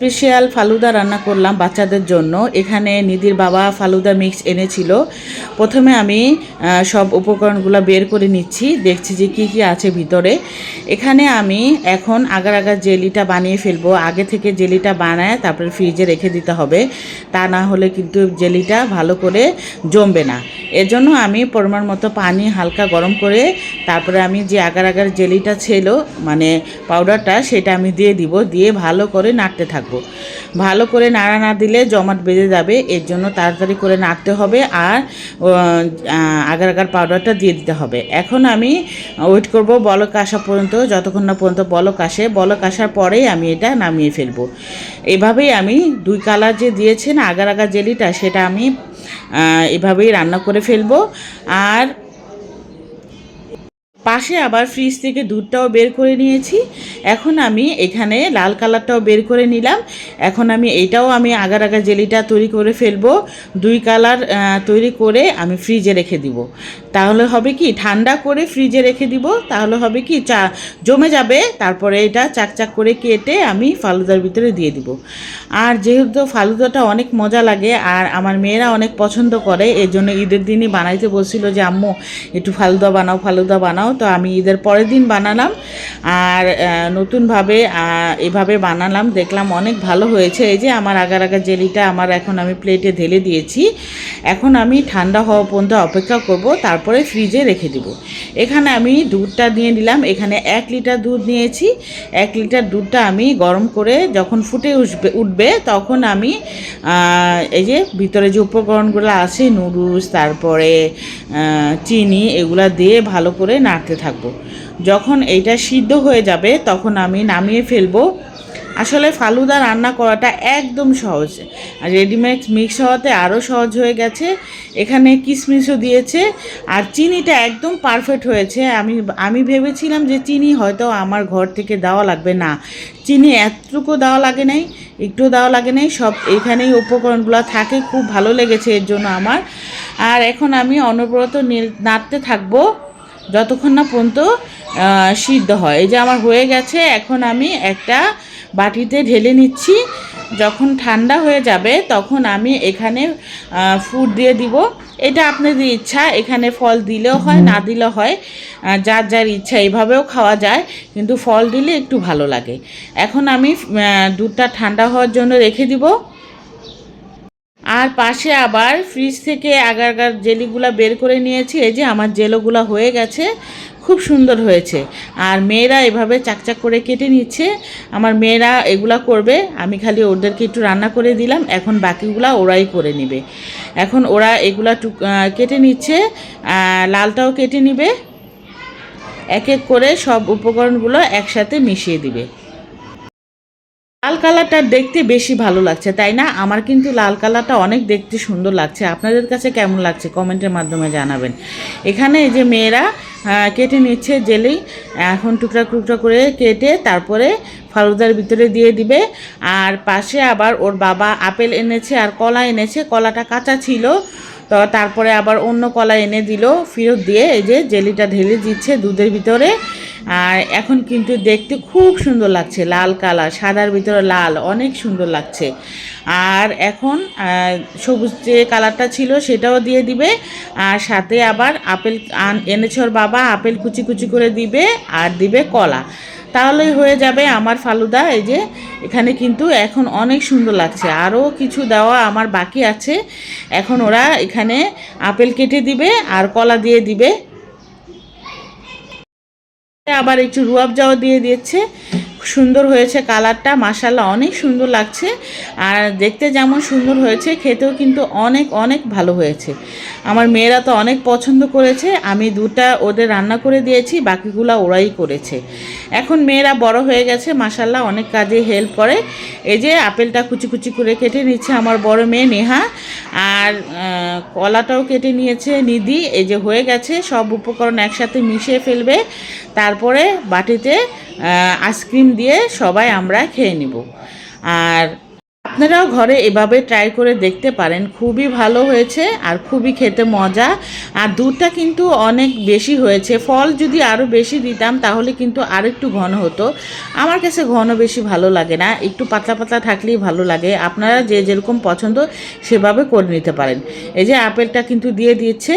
Special falooda রান্না করলাম বাচ্চাদের জন্য। এখানে নিধির বাবা ফালুদা মিক্স এনেছিল। প্রথমে আমি সব উপকরণগুলো বের করে নিচ্ছি, দেখছি যে কি কি আছে ভিতরে। এখানে আমি এখন আগার আগার জেলিটা বানিয়ে ফেলব। আগে থেকে জেলিটা বানায় তারপরে ফ্রিজে রেখে দিতে হবে। তা না হলে কিন্তু জেলিটা ভালো করে জমবে না। এজন্য আমি পরিমাণ মতো পানি হালকা গরম করে, তারপরে আমি যে আগার আগার জেলিটা ছিল মানে পাউডারটা সেটা আমি দিয়ে দিব। দিয়ে ভালো করে নাড়তে থাকব। ভালো করে নাড়া না দিলে জমাট বেঁধে যাবে, এর জন্য তাড়াতাড়ি করে নাড়তে হবে আর আগার আগার পাউডারটা দিয়ে দিতে হবে। এখন আমি ওয়েট করব বলক আসা পর্যন্ত, যতক্ষণ না পর্যন্ত বলক আসে। বলক আসার পরেই আমি এটা নামিয়ে ফেলব। এভাবেই আমি দুই কালার যে দিয়েছেন, আগার আগার জেলিটা, সেটা আমি এভাবেই রান্না করে ফেলব। আর পাশে আবার ফ্রিজ থেকে দুধটাও বের করে নিয়েছি। এখন আমি এখানে লাল কালারটাও বের করে নিলাম। এখন আমি এইটাও আমি আগার আগার জেলিটা তৈরি করে ফেলব। দুই কালার তৈরি করে আমি ফ্রিজে রেখে দিব। তাহলে হবে কি, ঠান্ডা করে ফ্রিজে রেখে দিব। তাহলে হবে কি, চা জমে যাবে। তারপরে এটা চাকচাক করে কেটে আমি ফালুদার ভিতরে দিয়ে দিব। আর যেহেতু ফালুদাটা অনেক মজা লাগে, আর আমার মেয়েরা অনেক পছন্দ করে এই জন্য ঈদের দিনই বানাইতে বলছিল যে, আম্মু, একটু ফালুদা বানাও ফালুদা বানাও। তো আমি ঈদের পরের দিন বানালাম আর নতুনভাবে এভাবে বানালাম। দেখলাম অনেক ভালো হয়েছে। এই যে আমার আগার আগার জেলিটা আমার এখন আমি প্লেটে ঢেলে দিয়েছি। এখন আমি ঠান্ডা হওয়া পর্যন্ত অপেক্ষা করব, তারপরে ফ্রিজে রেখে দিব। এখানে আমি দুধটা নিয়ে নিলাম। এখানে এক লিটার দুধ নিয়েছি। এক লিটার দুধটা আমি গরম করে যখন ফুটে উঠবে উঠবে তখন আমি এই যে ভিতরে যে উপকরণগুলো আছে নুডলস, তারপরে চিনি, এগুলা দিয়ে ভালো করে নাড়তে থাকব। যখন এইটা সিদ্ধ হয়ে যাবে, তখন আমি নামিয়ে ফেলব। আসলে ফালুদা রান্না করাটা একদম সহজ। আর রেডিমেড মিক্স হওয়াতে আরও সহজ হয়ে গেছে। এখানে কিশমিশও দিয়েছে। আর চিনিটা একদম পারফেক্ট হয়েছে। আমি আমি ভেবেছিলাম যে চিনি হয়তো আমার ঘর থেকে দেওয়া লাগবে না। চিনি এতটুকু দেওয়া লাগে নাই, একটু দেওয়া লাগে নাই। সব এখানেই উপকরণগুলো থাকে, খুব ভালো লেগেছে এর জন্য আমার। আর এখন আমি অনবরত নাড়তে থাকব। যতক্ষণ না পর্যন্ত সিদ্ধ হয়। এই যে আমার হয়ে গেছে, এখন আমি একটা বাটিতে ঢেলে নিচ্ছি। যখন ঠান্ডা হয়ে যাবে, তখন আমি এখানে ফুড দিয়ে দিব। এটা আপনাদের ইচ্ছা, এখানে ফল দিলেও হয়, না দিলেও হয়। যার যার ইচ্ছা এভাবেও খাওয়া যায়, কিন্তু ফল দিলে একটু ভালো লাগে। এখন আমি দুধটা ঠান্ডা হওয়ার জন্য রেখে দিব। আর পাশে আবার ফ্রিজ থেকে আগার আগার জেলিগুলা বের করে নিয়েছি। এই যে আমার জেলোগুলা হয়ে গেছে, খুব সুন্দর হয়েছে। আর মেয়েরা এভাবে চাকচাক করে কেটে নিচ্ছে। আমার মেয়েরা এগুলা করবে, আমি খালি ওদেরকে একটু রান্না করে দিলাম, এখন বাকিগুলা ওরাই করে নেবে। এখন ওরা এগুলা টুক কেটে নিচ্ছে লালটাও কেটে নিবে। এক এক করে সব উপকরণগুলো একসাথে মিশিয়ে দিবে। লাল কালারটা দেখতে বেশি ভালো লাগছে, তাই না? আমার কিন্তু লাল কালারটা অনেক দেখতে সুন্দর লাগছে। আপনাদের কাছে কেমন লাগছে কমেন্টের মাধ্যমে জানাবেন। এখানে যে মেয়েরা কেটে নিচ্ছে জেলি, এখন টুকরা টুকরা করে কেটে তারপরে ফালুদার ভিতরে দিয়ে দিবে। আর পাশে আবার ওর বাবা আপেল এনেছে আর কলা এনেছে, কলাটা কাঁচা ছিল। তো তারপরে আবার অন্য কলা এনে দিল, ফেরত দিয়ে এই যে জেলিটা ঢেলে দিচ্ছে দুধের ভিতরে। আর এখন কিন্তু দেখতে খুব সুন্দর লাগছে, লাল কালার, সাদার ভিতরে লাল, অনেক সুন্দর লাগছে। আর এখন সবুজ যে কালারটা ছিল সেটাও দিয়ে দিবে, আর সাথে আবার আপেল আন- এনেছে বাবা, আপেল কুচি কুচি করে দিবে আর দিবে কলা। তাহলেই হয়ে যাবে আমার ফালুদা, এই যে এখানে কিন্তু এখন অনেক সুন্দর লাগছে আরও কিছু দেওয়া আমার বাকি আছে। এখন ওরা এখানে আপেল কেটে দিবে আর কলা দিয়ে দিবে। আবার একটু রুয়াবজাও দিয়ে দিয়েছে। সুন্দর হয়েছে কালারটা মাসাল্লাহ অনেক সুন্দর লাগছে। আর দেখতে যেমন সুন্দর হয়েছে, খেতেও কিন্তু অনেক অনেক ভালো হয়েছে। আমার মেয়েরা তো অনেক পছন্দ করেছে, আমি দুটা ওদের রান্না করে দিয়েছি, বাকিগুলো ওরাই করেছে। এখন মেয়েরা বড় হয়ে গেছে মাসাল্লাহ অনেক কাজে হেল্প করে। এই যে আপেলটা কুচি কুচি করে কেটে নিচ্ছে আমার বড় মেয়ে নেহা। আর কলাটাও কেটে নিয়েছে নিদি এই যে হয়ে গেছে, সব উপকরণ একসাথে মিশিয়ে ফেলবে, তারপরে বাটিতে আইসক্রিম দিয়ে সবাই আমরা খেয়ে নিব। আর আপনারাও ঘরে এভাবে ট্রাই করে দেখতে পারেন। খুবই ভালো হয়েছে আর খুবই খেতে মজা। আর দুধটা কিন্তু অনেক বেশি হয়েছে। ফল যদি আরও বেশি দিতাম তাহলে কিন্তু আর একটু ঘন হতো। আমার কাছে ঘন বেশি ভালো লাগে না। একটু পাতলা পাতলা থাকলেই ভালো লাগে। আপনারা যে যেরকম পছন্দ সেভাবে করে নিতে পারেন। এই যে আপেলটা কিন্তু দিয়ে দিচ্ছে।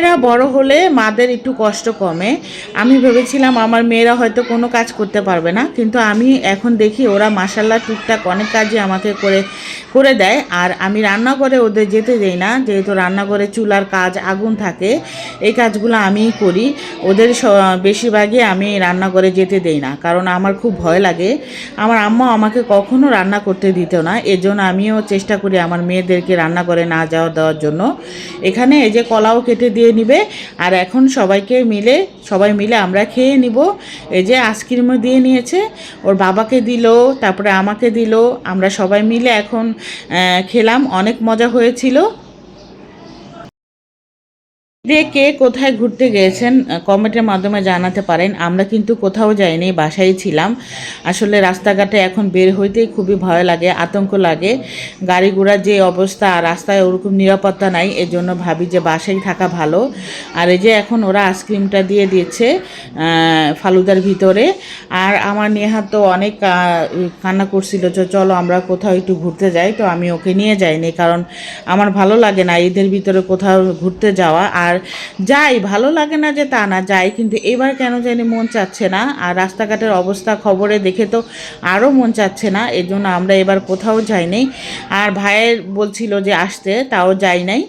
মেয়েরা বড় হলে মাদের একটু কষ্ট কমে। আমি ভেবেছিলাম আমার মেয়েরা হয়তো কোনো কাজ করতে পারবে না, কিন্তু আমি এখন দেখি ওরা মাসাল্লাহ টুকটাক অনেক কাজই আমাকে করে করে দেয়। আর আমি রান্না করে ওদের যেতে দেই না, যেহেতু রান্নাঘরে চুলার কাজ আগুন থাকে, এই কাজগুলো আমিই করি। ওদের স- বেশিরভাগই আমি রান্না করে যেতে দেই না, কারণ আমার খুব ভয় লাগে। আমার আম্মা আমাকে কখনো রান্না করতে দিত না এর জন্য আমিও চেষ্টা করি আমার মেয়েদেরকে রান্না করে না যাওয়া দেওয়ার জন্য। এখানে এই যে কলাও কেটে দিয়ে নিবে। আর এখন সবাইকে মিলে, সবাই মিলে আমরা খেয়ে নিব। এই যে আইসক্রিমও দিয়ে নিয়েছে। ওর বাবাকে দিল, তারপরে আমাকে দিল। আমরা সবাই মিলে এখন খেলাম। অনেক মজা হয়েছিল। দিয়ে কে কোথায় ঘুরতে গিয়েছেন কমেন্টের মাধ্যমে জানাতে পারেন। আমরা কিন্তু কোথাও যাইনি, বাসায় ছিলাম। আসলে রাস্তাঘাটে এখন বের হইতেই খুবই ভয় লাগে, আতঙ্ক লাগে। গাড়ি ঘোড়ার যে অবস্থা, রাস্তায় ওরকম নিরাপত্তা নাই এর জন্য ভাবি যে বাসায় থাকা ভালো। আর এই যে এখন ওরা আইসক্রিমটা দিয়ে দিয়েছে ফালুদার ভিতরে। আর আমার নেহা তো অনেক কান্না করছিল যে চলো আমরা কোথাও একটু ঘুরতে যাই। তো আমি ওকে নিয়ে যাইনি, কারণ আমার ভালো লাগে না ঈদের ভিতরে কোথাও ঘুরতে যাওয়া। আর যাই, ভালো লাগে না যে তা না, যাই, কিন্তু এবার কেন জানি মন চাচ্ছে না। আর রাস্তাঘাটের অবস্থা, খবরে দেখে তো আরও মন চাচ্ছে না এর আমরা এবার কোথাও যাই যাইনি আর ভাইয়ের বলছিল যে আসতে, তাও যাই নাই।